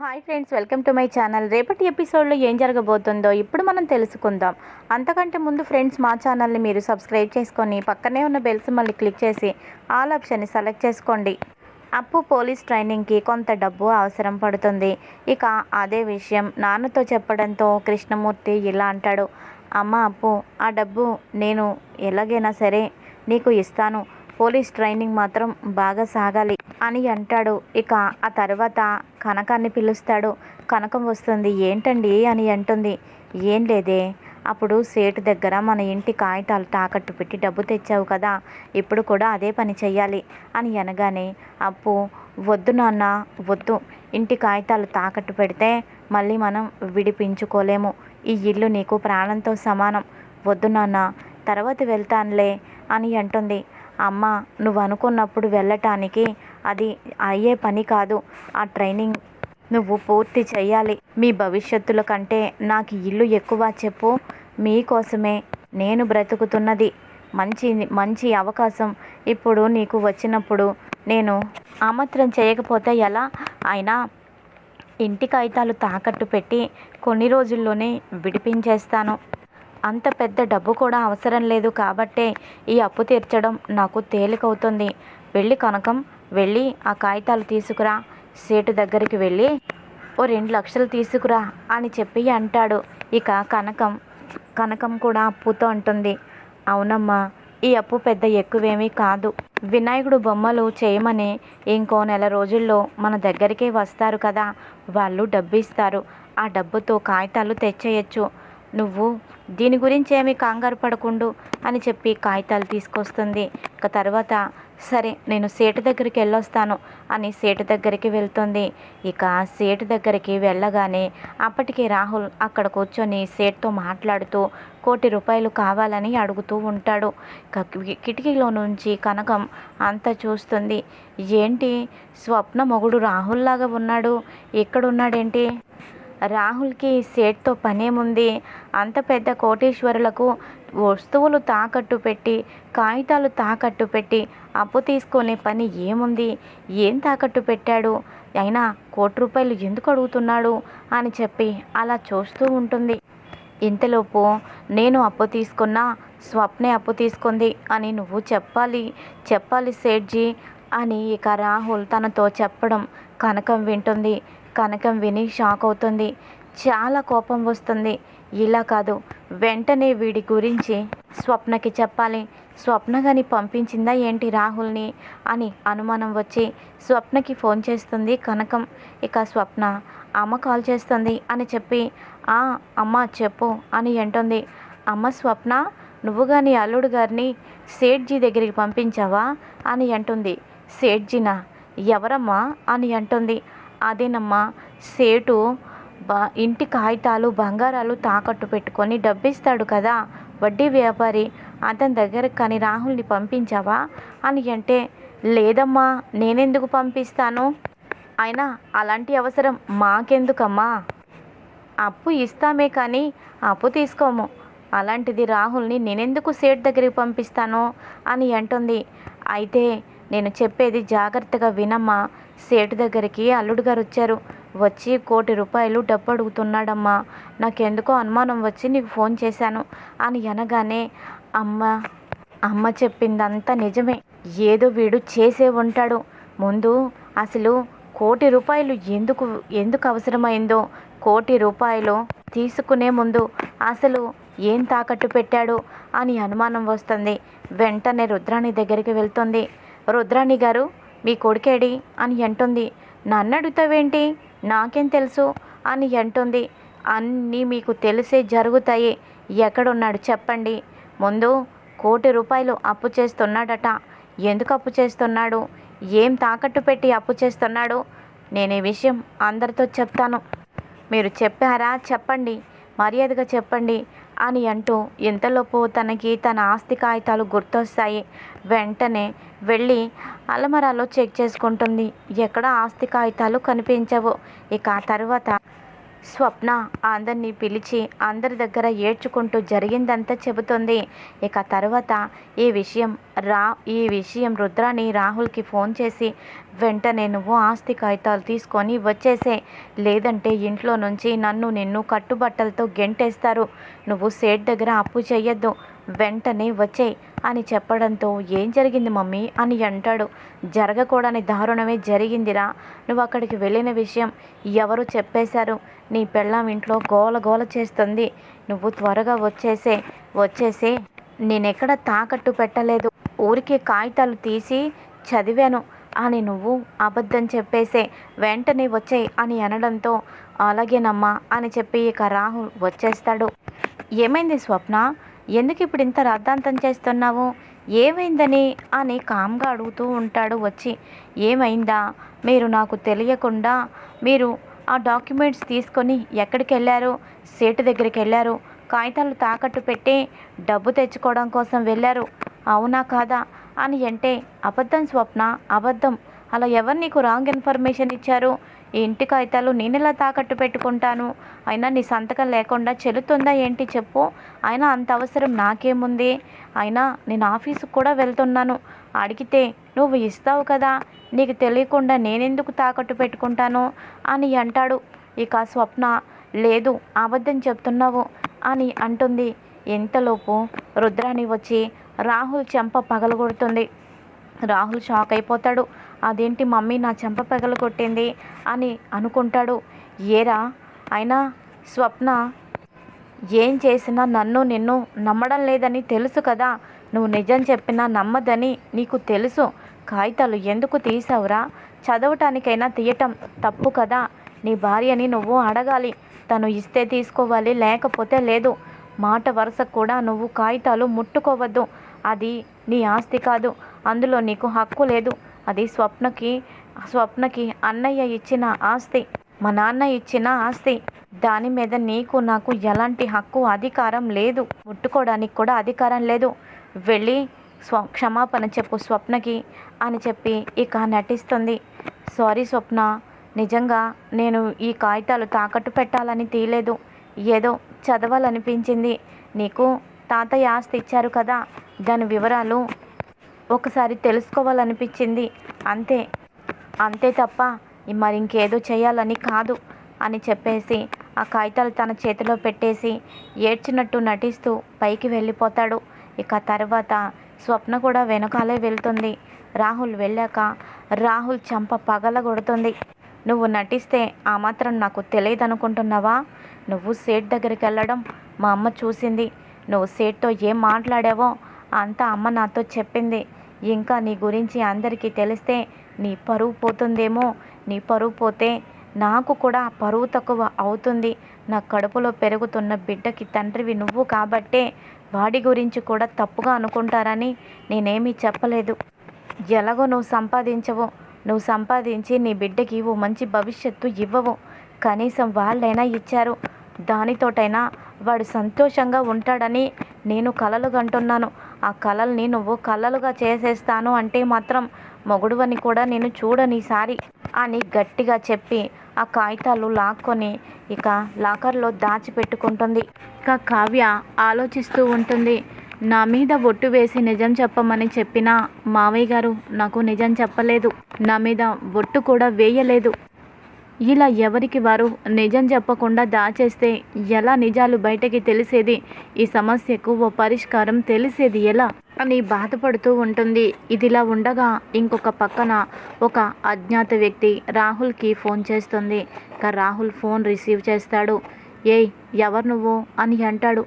Hi friends welcome to my channel. రేపటి ఎపిసోడ్లో ఏం జరగబోతుందో ఇప్పుడు మనం తెలుసుకుందాం. అంతకంటే ముందు ఫ్రెండ్స్ మా ఛానల్ని మీరు సబ్స్క్రైబ్ చేసుకొని పక్కనే ఉన్న బెల్ మళ్ళీ క్లిక్ చేసి ఆల్ ఆప్షన్ని సెలెక్ట్ చేసుకోండి. అప్పు పోలీస్ ట్రైనింగ్కి కొంత డబ్బు అవసరం పడుతుంది. ఇక అదే విషయం నాన్నతో చెప్పడంతో కృష్ణమూర్తి ఇలా అంటాడు. అమ్మ అప్పు ఆ డబ్బు నేను ఎలాగైనా సరే నీకు ఇస్తాను. పోలీస్ ట్రైనింగ్ మాత్రం బాగా సాగాలి అని అంటాడు. ఇక ఆ తర్వాత కనకాన్ని పిలుస్తాడు. కనకం వస్తుంది. ఏంటండి? అని అంటుంది. ఏం లేదే. అప్పుడు సేటు దగ్గర మన ఇంటి కాగితాలు తాకట్టు పెట్టి డబ్బు తెచ్చావు కదా. ఇప్పుడు కూడా అదే పని చెయ్యాలి అని అనగానే అప్పు వద్దు నాన్న వద్దు. ఇంటి కాగితాలు తాకట్టు పెడితే మళ్ళీ మనం విడిపించుకోలేము. ఈ ఇల్లు నీకు ప్రాణంతో సమానం. వద్దు నాన్న. తర్వాత వెళ్తానులే అని అంటుంది. అమ్మ నువ్వు అనుకున్నప్పుడు వెళ్ళటానికి అది అయ్యే పని కాదు. ఆ ట్రైనింగ్ నువ్వు పూర్తి చేయాలి మీ భవిష్యత్తుల కంటే నాకు ఇల్లు ఎక్కువ చెప్పు. మీకోసమే నేను బ్రతుకుతున్నది. మంచి మంచి అవకాశం ఇప్పుడు నీకు వచ్చినప్పుడు నేను ఆమత్రం చేయకపోతే ఎలా? అయినా ఇంటి కాగితాలు తాకట్టు పెట్టి కొన్ని రోజుల్లోనే విడిపించేస్తాను. అంత పెద్ద డబ్బు కూడా అవసరం లేదు కాబట్టే ఈ అప్పు తీర్చడం నాకు తేలికవుతుంది. వెళ్ళి కనకం వెళ్ళి ఆ కాగితాలు తీసుకురా. సేటు దగ్గరికి వెళ్ళి ఓ రెండు లక్షలు తీసుకురా అని చెప్పి అంటాడు. ఇక కనకం కనకం కూడా అప్పుతో ఉంటుంది అవునమ్మా ఈ అప్పు పెద్ద ఎక్కువేమీ కాదు. వినాయకుడు బొమ్మలు చేయమని ఇంకో నెల రోజుల్లో మన దగ్గరికే వస్తారు కదా. వాళ్ళు డబ్బు ఇస్తారు ఆ డబ్బుతో కాగితాలు తెచ్చేయచ్చు. నువ్వు దీని గురించి ఏమీ కంగారు పడకుండు అని చెప్పి కాగితాలు తీసుకొస్తుంది. ఇక తర్వాత సరే నేను సేటు దగ్గరికి వెళ్ళొస్తాను అని సేటు దగ్గరికి వెళ్తుంది. ఇక సేటు దగ్గరికి వెళ్ళగానే అప్పటికి రాహుల్ అక్కడ కూర్చొని సేట్తో మాట్లాడుతూ కోటి రూపాయలు కావాలని అడుగుతూ ఉంటాడు. కిటికీలో నుంచి కనకం అంతా చూస్తుంది. ఏంటి? స్వప్న మొగుడు రాహుల్లాగా ఉన్నాడు. ఎక్కడున్నాడేంటి? రాహుల్కి సేట్తో పనేముంది అంత పెద్ద కోటీశ్వరులకు వస్తువులు తాకట్టు పెట్టి కాగితాలు తాకట్టు పెట్టి అప్పు తీసుకునే పని ఏముంది? ఏం తాకట్టు పెట్టాడు? అయినా కోటి రూపాయలు ఎందుకు అడుగుతున్నాడు? అని చెప్పి అలా చూస్తూ ఉంటుంది. ఇంతలోపు నేను అప్పు తీసుకున్నా స్వప్నే అప్పు తీసుకుంది అని నువ్వు చెప్పాలి చెప్పాలి సేట్జీ అని ఇక రాహుల్ తనతో చెప్పడం కనకం వింటుంది. కనకం విని షాక్ అవుతుంది. చాలా కోపం వస్తుంది. ఇలా కాదు. వెంటనే వీడి గురించి స్వప్నకి చెప్పాలి. స్వప్న గాని పంపించిందా ఏంటి రాహుల్ని? అని అనుమానం వచ్చి స్వప్నకి ఫోన్ చేస్తుంది కనకం. ఇక స్వప్న అమ్మ కాల్ చేస్తుంది అని చెప్పి ఆ అమ్మ చెప్పు అని అంటుంది. అమ్మ స్వప్న నువ్వు కానీ అల్లుడు గారిని సేట్జీ దగ్గరికి పంపించావా? అని అంటుంది. సేట్జీనా? ఎవరమ్మా? అని అంటుంది. అదేనమ్మా సేటు బా ఇంటి కాగితాలు బంగారాలు తాకట్టు పెట్టుకొని డబ్బిస్తాడు కదా వడ్డీ వ్యాపారి. అతని దగ్గరకు కానీ రాహుల్ని పంపించావా? అని అంటే లేదమ్మా నేనెందుకు పంపిస్తాను? అయినా అలాంటి అవసరం మాకెందుకమ్మా? అప్పు ఇస్తామే కానీ అప్పు తీసుకోము. అలాంటిది రాహుల్ని నేనెందుకు సేట్ దగ్గరికి పంపిస్తాను? అని అంటుంది. అయితే నేను చెప్పేది జాగ్రత్తగా వినమ్మా. సేటు దగ్గరికి అల్లుడు గారు వచ్చారు. వచ్చి కోటి రూపాయలు డబ్బు అడుగుతున్నాడమ్మా. నాకెందుకో అనుమానం వచ్చి నీకు ఫోన్ చేశాను అని అనగానే అమ్మ అమ్మ చెప్పిందంతా నిజమే. ఏదో వీడు చేసే ఉంటాడు. ముందు అసలు కోటి రూపాయలు ఎందుకు ఎందుకు అవసరమైందో కోటి రూపాయలు తీసుకునే ముందు అసలు ఏం తాకట్టు పెట్టాడు అని అనుమానం వస్తుంది. వెంటనే రుద్రాణి దగ్గరికి వెళ్తుంది. రుద్రాణి గారు మీ కొడుకేడి? అని అంటుంది. నన్ను అడుగుతావేంటి? నాకేం తెలుసు? అని అంటుంది. అన్నీ మీకు తెలిసే జరుగుతాయి. ఎక్కడున్నాడు చెప్పండి. ముందు కోటి రూపాయలు అప్పు చేస్తున్నాడట. ఎందుకు అప్పు చేస్తున్నాడు? ఏం తాకట్టు పెట్టి అప్పు చేస్తున్నాడు? నేను ఈ విషయం అందరితో చెప్తాను. మీరు చెప్పారా? చెప్పండి. మర్యాదగా చెప్పండి. అని అంటూ ఇంతలోపు తనకి తన ఆస్తి కాగితాలు గుర్తొస్తాయి. వెంటనే వెళ్ళి అలమరాలో చెక్ చేసుకుంటుంది. ఎక్కడ ఆస్తి కాగితాలు కనిపించవు. ఇక ఆ తర్వాత స్వప్న అందరినీ పిలిచి అందరి దగ్గర ఏడ్చుకుంటూ జరిగిందంతా చెబుతుంది. ఇక తర్వాత ఈ విషయం రా ఈ విషయం రుద్రాని రాహుల్కి ఫోన్ చేసి వెంటనే నువ్వు ఆస్తి కాగితాలు తీసుకొని వచ్చేసే. లేదంటే ఇంట్లో నుంచి నన్ను నిన్ను కట్టుబట్టలతో గెంటేస్తారు. నువ్వు సేట్ దగ్గర అప్పు చేయొద్దు వెంటనే వచ్చేయ్ అని చెప్పడంతో ఏం జరిగింది మమ్మీ అని అంటాడు. జరగకూడని దారుణమే జరిగిందిరా. నువ్వు అక్కడికి వెళ్ళిన విషయం ఎవరు చెప్పేశారు? నీ పెళ్ళాం ఇంట్లో గోల గోల చేస్తుంది. నువ్వు త్వరగా వచ్చేసే వచ్చేసే. నేనెక్కడ తాకట్టు పెట్టలేదు. ఊరికే కాగితాలు తీసి చదివాను అని నువ్వు అబద్ధం చెప్పేసే వెంటనే వచ్చేయ్ అని అనడంతో అలాగేనమ్మా అని చెప్పి ఇక రాహుల్ వచ్చేస్తాడు. ఏమైంది స్వప్న? ఎందుకు ఇప్పుడు ఇంత రాద్ధాంతం చేస్తున్నావు? ఏమైందని? అని కామ్గా అడుగుతూ ఉంటాడు వచ్చి. ఏమైందా? మీరు నాకు తెలియకుండా మీరు ఆ డాక్యుమెంట్స్ తీసుకొని ఎక్కడికి వెళ్ళారు సేటు దగ్గరికి వెళ్ళారు కాగితాలు తాకట్టు పెట్టి డబ్బు తెచ్చుకోవడం కోసం వెళ్ళారు. అవునా కాదా? అని అంటే అబద్ధం స్వప్న? అబద్ధం. అలా ఎవరు నీకు రాంగ్ ఇన్ఫర్మేషన్ ఇచ్చారు? ఈ ఇంటి కాగితాలు నేనెలా తాకట్టు పెట్టుకుంటాను? అయినా నీ సంతకం లేకుండా చెల్లుతుందా ఏంటి చెప్పు. అయినా అంత అవసరం నాకేముంది? అయినా నేను ఆఫీసుకు కూడా వెళ్తున్నాను. అడిగితే నువ్వు ఇస్తావు కదా నీకు తెలియకుండా నేనెందుకు తాకట్టు పెట్టుకుంటాను? అని అంటాడు. ఇక స్వప్న లేదు అబద్ధం చెప్తున్నావు అని అంటుంది. ఎంతలోపు రుద్రాణి వచ్చి రాహుల్ చెంప పగలగొడుతుంది. రాహుల్ షాక్ అయిపోతాడు. అదేంటి మమ్మీ నా చెంప పగల కొట్టింది అని అనుకుంటాడు. ఏరా? అయినా స్వప్న ఏం చేసినా నన్ను నిన్ను నమ్మడం లేదని తెలుసు కదా. నువ్వు నిజం చెప్పినా నమ్మదని నీకు తెలుసు. కాగితాలు ఎందుకు తీసావురా చదవటానికైనా తీయటం తప్పు కదా. నీ భార్యని నువ్వు అడగాలి. తను ఇస్తే తీసుకోవాలి లేకపోతే లేదు. మాట వరుస కూడా నువ్వు కాగితాలు ముట్టుకోవద్దు. అది నీ ఆస్తి కాదు. అందులో నీకు హక్కు లేదు. అది స్వప్నకి స్వప్నకి అన్నయ్య ఇచ్చిన ఆస్తి మా నాన్న ఇచ్చిన ఆస్తి. దాని మీద నీకు నాకు ఎలాంటి హక్కు అధికారం లేదు. ముట్టుకోవడానికి కూడా అధికారం లేదు. వెళ్ళి స్వ క్షమాపణ చెప్పు స్వప్నకి అని చెప్పి ఇక నటిస్తుంది. సారీ స్వప్న నిజంగా నేను ఈ కాగితాలు తాకట్టు పెట్టాలని తీయలేదు. ఏదో చదవాలనిపించింది. నీకు తాతయ్య ఆస్తి ఇచ్చారు కదా దాని వివరాలు ఒకసారి తెలుసుకోవాలనిపించింది. అంతే అంతే తప్ప మరి ఇంకేదో చేయాలని కాదు అని చెప్పేసి ఆ కాగితాలు తన చేతిలో పెట్టేసి ఏడ్చినట్టు నటిస్తూ పైకి వెళ్ళిపోతాడు. ఇక తర్వాత స్వప్న కూడా వెనకాలే వెళ్తుంది. రాహుల్ వెళ్ళాక రాహుల్ చంప పగలగొడుతుంది నువ్వు నటిస్తే ఆ మాత్రం నాకు తెలియదు అనుకుంటున్నావా నువ్వు సేట్ దగ్గరికి వెళ్ళడం మా అమ్మ చూసింది. నువ్వు సేట్తో ఏం మాట్లాడావో అంతా అమ్మ నాతో చెప్పింది. ఇంకా నీ గురించి అందరికీ తెలిస్తే నీ పరువు పోతుందేమో. నీ పరువు పోతే నాకు కూడా పరువు తక్కువ అవుతుంది. నా కడుపులో పెరుగుతున్న బిడ్డకి తండ్రివి నువ్వు కాబట్టే వాడి గురించి కూడా తప్పుగా అనుకుంటారని నేనేమీ చెప్పలేదు. ఎలాగో నువ్వు సంపాదించవు. నువ్వు సంపాదించి నీ బిడ్డకి ఓ మంచి భవిష్యత్తు ఇవ్వవు. కనీసం వాళ్ళైనా ఇచ్చారు. దానితోటైనా వాడు సంతోషంగా ఉంటాడని నేను కలలు కంటున్నాను ఆ కళల్ని నువ్వు కళలుగా చేసేస్తాను అంటే మాత్రం మొగుడువని కూడా నేను చూడనిసారి అని గట్టిగా చెప్పి ఆ కాగితాలు లాక్కొని ఇక లాకర్లో దాచిపెట్టుకుంటుంది. ఇక కావ్య ఆలోచిస్తూ ఉంటుంది నా మీద ఒట్టు వేసి నిజం చెప్పమని చెప్పినా మావయ్య గారు నాకు నిజం చెప్పలేదు. నా మీద ఒట్టు కూడా వేయలేదు. ఇలా ఎవరికి వారు నిజం చెప్పకుండా దాచేస్తే ఎలా నిజాలు బయటకి తెలిసేది? ఈ సమస్యకు ఓ పరిష్కారం తెలిసేది ఎలా? అని బాధపడుతూ ఉంటుంది. ఇదిలా ఉండగా ఇంకొక పక్కన ఒక అజ్ఞాత వ్యక్తి రాహుల్కి ఫోన్ చేస్తుంది. ఇక రాహుల్ ఫోన్ రిసీవ్ చేస్తాడు. ఏయ్ ఎవరు నువ్వు? అని అంటాడు.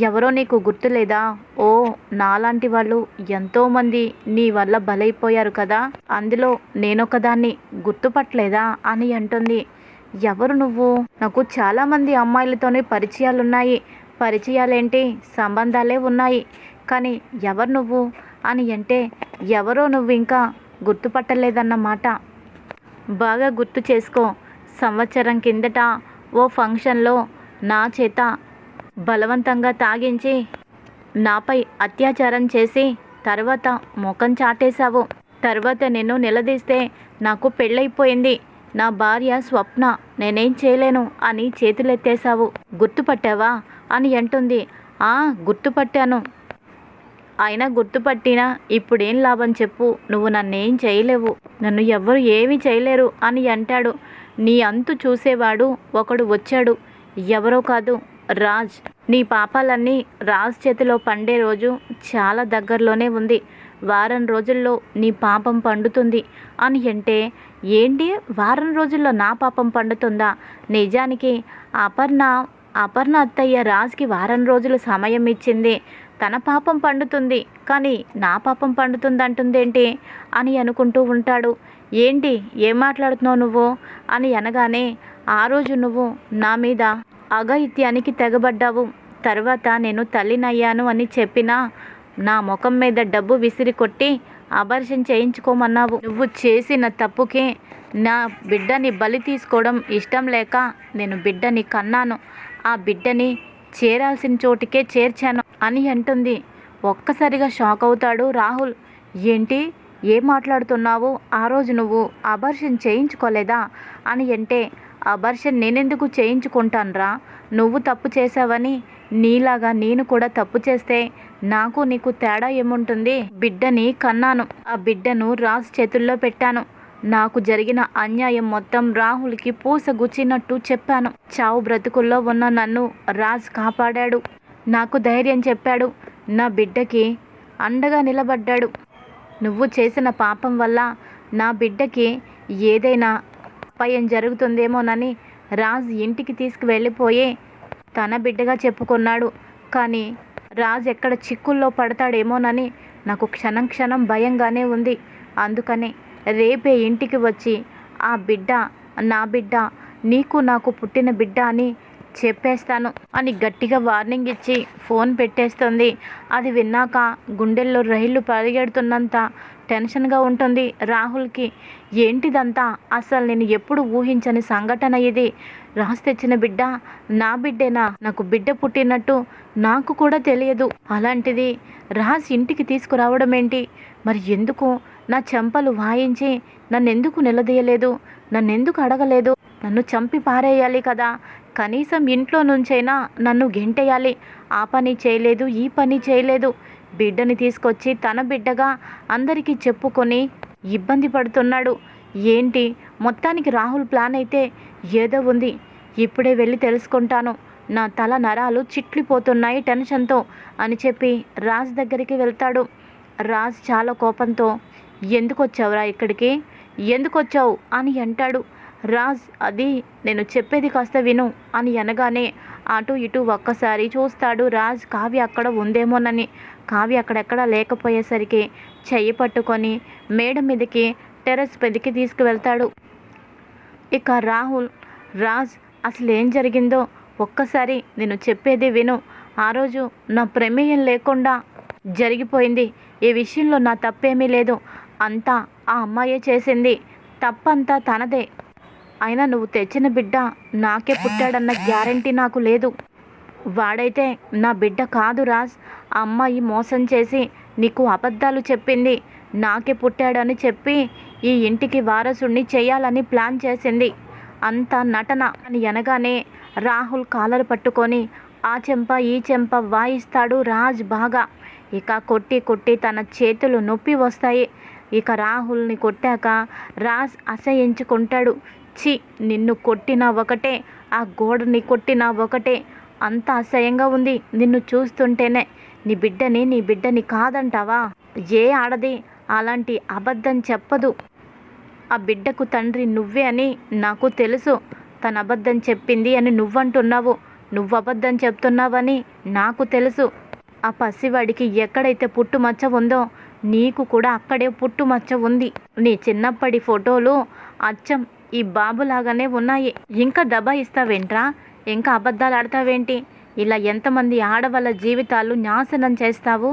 ఎవరో నీకు గుర్తులేదా ఓ నాలాంటి వాళ్ళు ఎంతోమంది నీ వల్ల బలైపోయారు కదా? అందులో నేనొకదాన్ని గుర్తుపట్టలేదా అని అంటుంది. ఎవరు నువ్వు? నాకు చాలామంది అమ్మాయిలతోనే పరిచయాలున్నాయి. పరిచయాలేంటి? సంబంధాలే ఉన్నాయి. కానీ ఎవరు నువ్వు? అని అంటే ఎవరో నువ్వు ఇంకా గుర్తుపట్టలేదన్నమాట బాగా గుర్తు చేసుకో. సంవత్సరం కిందట ఓ ఫంక్షన్లో నా చేత బలవంతంగా తాగించి నాపై అత్యాచారం చేసి తర్వాత ముఖం చాటేశావు. తర్వాత నిన్ను నిలదీస్తే నాకు పెళ్ళైపోయింది. నా భార్య స్వప్న నేనేం చేయలేను అని చేతులెత్తేశావు. గుర్తుపట్టావా? అని అంటుంది. ఆ గుర్తుపట్టాను. అయినా గుర్తుపట్టినా ఇప్పుడేం లాభం చెప్పు. నువ్వు నన్నేం చేయలేవు. నన్ను ఎవ్వరు ఏమీ చేయలేరు అని అంటాడు. నీ అంతు చూసేవాడు ఒకడు వచ్చాడు. ఎవరో కాదు. రాజ్ నీ పాపాలన్నీ రాజ్ చేతిలో పండే రోజు చాలా దగ్గరలోనే ఉంది. వారం రోజుల్లో నీ పాపం పండుతుంది. అని అంటే ఏంటి? వారం రోజుల్లో నా పాపం పండుతుందా? నిజానికి అపర్ణ అపర్ణ అత్తయ్య రాజ్కి వారం రోజులు సమయం ఇచ్చింది. తన పాపం పండుతుంది. కానీ నా పాపం పండుతుంది అంటుందేంటి అని అనుకుంటూ ఉంటాడు. ఏంటి? ఏం మాట్లాడుతున్నావు నువ్వు? అని అనగానే ఆ రోజు నువ్వు నా మీద అఘాయిత్యానికి తెగబడ్డావు. తర్వాత నేను తల్లినయ్యాను అని చెప్పినా నా ముఖం మీద డబ్బు విసిరి కొట్టి అబర్షన్ చేయించుకోమన్నావు. నువ్వు చేసిన తప్పుకి నా బిడ్డని బలి తీసుకోవడం ఇష్టం లేక నేను బిడ్డని కన్నాను. ఆ బిడ్డని చేరాల్సిన చోటికే చేర్చాను అని అంటుంది. ఒక్కసారిగా షాక్ అవుతాడు రాహుల్. ఏంటి? ఏం మాట్లాడుతున్నావు? ఆ రోజు నువ్వు అబర్షన్ చేయించుకోలేదా? అని అంటే అబర్షన్ నేనెందుకు చేయించుకుంటానురా? నువ్వు తప్పు చేసావని నీలాగా నేను కూడా తప్పు చేస్తే నాకు నీకు తేడా ఏముంటుంది? బిడ్డని కన్నాను. ఆ బిడ్డను రాజ్ చేతుల్లో పెట్టాను. నాకు జరిగిన అన్యాయం మొత్తం రాహుల్కి పూస గుచ్చినట్టు చెప్పాను. చావు బ్రతుకుల్లో ఉన్న నన్ను రాజ్ కాపాడాడు. నాకు ధైర్యం చెప్పాడు. నా బిడ్డకి అండగా నిలబడ్డాడు. నువ్వు చేసిన పాపం వల్ల నా బిడ్డకి ఏదైనా అపాయం జరుగుతుందేమోనని రాజ్ ఇంటికి తీసుకువెళ్ళిపోయి తన బిడ్డగా చెప్పుకున్నాడు. కానీ రాజ్ ఎక్కడ చిక్కుల్లో పడతాడేమోనని నాకు క్షణం క్షణం భయంగానే ఉంది. అందుకనే రేపే ఇంటికి వచ్చి ఆ బిడ్డ నా బిడ్డ నీకు నాకు పుట్టిన బిడ్డ అని చెప్పేస్తాను అని గట్టిగా వార్నింగ్ ఇచ్చి ఫోన్ పెట్టేస్తుంది. అది విన్నాక గుండెల్లో రైళ్ళు పరిగెడుతున్నంత టెన్షన్గా ఉంటుంది. రాహుల్కి ఏంటిదంతా? అసలు నేను ఎప్పుడు ఊహించని సంఘటన ఇది. రాసి తెచ్చిన బిడ్డ నా బిడ్డేనా? నాకు బిడ్డ పుట్టినట్టు నాకు కూడా తెలియదు. అలాంటిది రాజ్ ఇంటికి తీసుకురావడం ఏంటి? మరి ఎందుకు? నా చెంపలు వాయించి నన్నెందుకు నిలదీయలేదు? నన్నెందుకు అడగలేదు? నన్ను చంపి పారేయాలి కదా. కనీసం ఇంట్లో నుంచైనా నన్ను గెంటేయాలి. ఆ పని చేయలేదు ఈ పని చేయలేదు. బిడ్డని తీసుకొచ్చి తన బిడ్డగా అందరికీ చెప్పుకొని ఇబ్బంది పడుతున్నాడు. ఏంటి? మొత్తానికి రాహుల్ ప్లాన్ అయితే ఏదో ఉంది. ఇప్పుడే వెళ్ళి తెలుసుకుంటాను. నా తల నరాలు చిట్లిపోతున్నాయి టెన్షన్తో అని చెప్పి రాజ్ దగ్గరికి వెళ్తాడు. రాజ్ చాలా కోపంతో ఎందుకు వచ్చావురా ఇక్కడికి? ఎందుకు వచ్చావు అని అంటాడు. రాజ్ అది నేను చెప్పేది కాస్త విను అని అనగానే అటు ఇటు ఒక్కసారి చూస్తాడు. రాజ్ కావ్య అక్కడ ఉందేమోనని. కావ్య అక్కడెక్కడ లేకపోయేసరికి చెయ్యి పట్టుకొని మేడ మీదకి టెర్రస్ పెదికి తీసుకువెళ్తాడు. ఇక రాహుల్ రాజ్ అసలు ఏం జరిగిందో ఒక్కసారి నేను చెప్పేది విను. ఆ రోజు నా ప్రమేయం లేకుండా జరిగిపోయింది. ఈ విషయంలో నా తప్పేమీ లేదు. అంతా ఆ అమ్మాయే చేసింది. తప్పంతా తనదే. అయినా నువ్వు తెచ్చిన బిడ్డ నాకే పుట్టాడన్న గ్యారంటీ నాకు లేదు. వాడైతే నా బిడ్డ కాదు రాజ్. ఆ అమ్మాయి మోసం చేసి నీకు అబద్ధాలు చెప్పింది. నాకే పుట్టాడని చెప్పి ఈ ఇంటికి వారసుణ్ణి చేయాలని ప్లాన్ చేసింది. అంత నటన అని అనగానే రాహుల్ కాలర్ పట్టుకొని ఆ చెంప ఈ చెంప వాయిస్తాడు రాజ్ బాగా. ఇక కొట్టి కొట్టి తన చేతులు నొప్పి వస్తాయి. ఇక రాహుల్ని కొట్టాక రాజ్ అసహించుకుంటాడు చి నిన్ను కొట్టినా ఒకటే ఆ గోడని కొట్టినా ఒకటే. అంత అసహ్యంగా ఉంది నిన్ను చూస్తుంటేనే. నీ బిడ్డని నీ బిడ్డని కాదంటావా? ఏ ఆడది? అలాంటి అబద్ధం చెప్పదు. ఆ బిడ్డకు తండ్రి నువ్వే అని నాకు తెలుసు. తన అబద్ధం చెప్పింది అని నువ్వంటున్నావు. నువ్వు అబద్ధం చెప్తున్నావని నాకు తెలుసు. ఆ పసివాడికి ఎక్కడైతే పుట్టుమచ్చ ఉందో నీకు కూడా అక్కడే పుట్టుమచ్చ ఉంది. నీ చిన్నప్పటి ఫోటోలు అచ్చం. ఈ బాబులాగానే ఉన్నాయి. ఇంకా దబాయిస్తావేంట్రా ఇంకా అబద్ధాలు ఆడతావేంటి ఇలా ఎంతమంది ఆడవాళ్ళ జీవితాలు నాశనం చేస్తావు?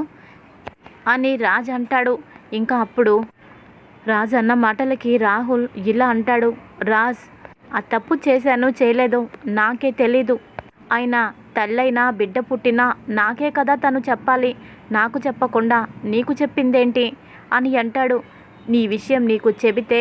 అని రాజ్ అంటాడు. ఇంకా అప్పుడు రాజ్ అన్న మాటలకి రాహుల్ ఇలా అంటాడు. రాజ్ ఆ తప్పు చేశాను చేయలేదు. నాకే తెలీదు. ఆయన తల్లైనా బిడ్డ పుట్టినా నాకే కదా తను చెప్పాలి. నాకు చెప్పకుండా నీకు చెప్పిందేంటి? అని అంటాడు. నీ విషయం నీకు చెబితే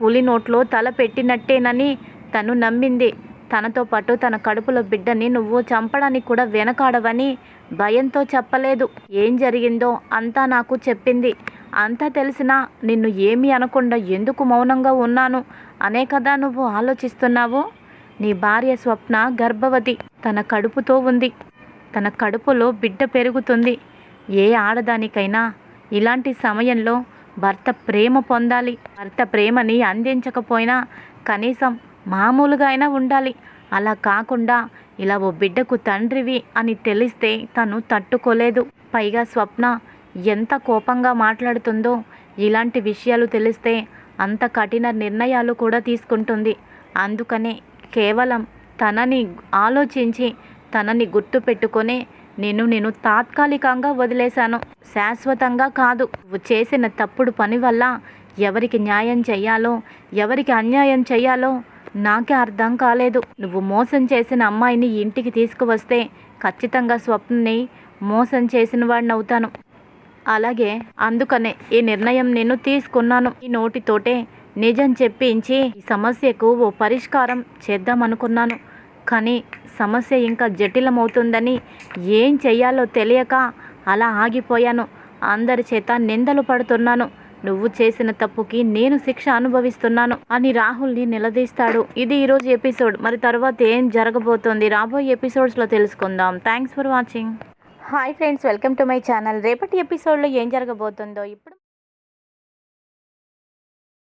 పులి నోట్లో తల పెట్టినట్టేనని తను నమ్మింది. తనతో పాటు తన కడుపులో బిడ్డని నువ్వు చంపడానికి కూడా వెనకాడవని భయంతో చెప్పలేదు. ఏం జరిగిందో అంతా నాకు చెప్పింది. అంతా తెలిసినా నిన్ను ఏమీ అనకుండా ఎందుకు మౌనంగా ఉన్నాను అనే కదా నువ్వు ఆలోచిస్తున్నావు? నీ భార్య స్వప్న గర్భవతి. తన కడుపుతో ఉంది. తన కడుపులో బిడ్డ పెరుగుతుంది. ఏ ఆడదానికైనా ఇలాంటి సమయంలో భర్త ప్రేమ పొందాలి. భర్త ప్రేమని అందించకపోయినా కనీసం మామూలుగా అయినా ఉండాలి. అలా కాకుండా ఇలా ఓ బిడ్డకు తండ్రివి అని తెలిస్తే తను తట్టుకోలేదు. పైగా స్వప్న ఎంత కోపంగా మాట్లాడుతుందో ఇలాంటి విషయాలు తెలిస్తే అంత కఠిన నిర్ణయాలు కూడా తీసుకుంటుంది. అందుకనే కేవలం తనని ఆలోచించి తనని గుర్తు పెట్టుకొని నేను నేను తాత్కాలికంగా వదిలేశాను. శాశ్వతంగా కాదు. నువ్వు చేసిన తప్పుడు పని వల్ల ఎవరికి న్యాయం చెయ్యాలో ఎవరికి అన్యాయం చెయ్యాలో నాకే అర్థం కాలేదు. నువ్వు మోసం చేసిన అమ్మాయిని ఇంటికి తీసుకువస్తే ఖచ్చితంగా స్వప్నని మోసం చేసిన వాడిని అవుతాను. అలాగే అందుకనే ఈ నిర్ణయం నేను తీసుకున్నాను. ఈ నోటితోటే నిజం చెప్పించి ఈ సమస్యకు ఓ పరిష్కారం చేద్దామనుకున్నాను. కానీ సమస్య ఇంకా జటిలమవుతుందని ఏం చెయ్యాలో తెలియక అలా ఆగిపోయాను. అందరి చేత నిందలు పడుతున్నాను. నువ్వు చేసిన తప్పుకి నేను శిక్ష అనుభవిస్తున్నాను అని రాహుల్ని నిలదీస్తాడు. ఇది ఈరోజు ఎపిసోడ్. మరి తర్వాత ఏం జరగబోతోంది? రాబోయే ఎపిసోడ్స్లో తెలుసుకుందాం. Thanks for watching. Hi friends welcome to my channel. రేపటి ఎపిసోడ్లో ఏం జరగబోతుందో ఇప్పుడు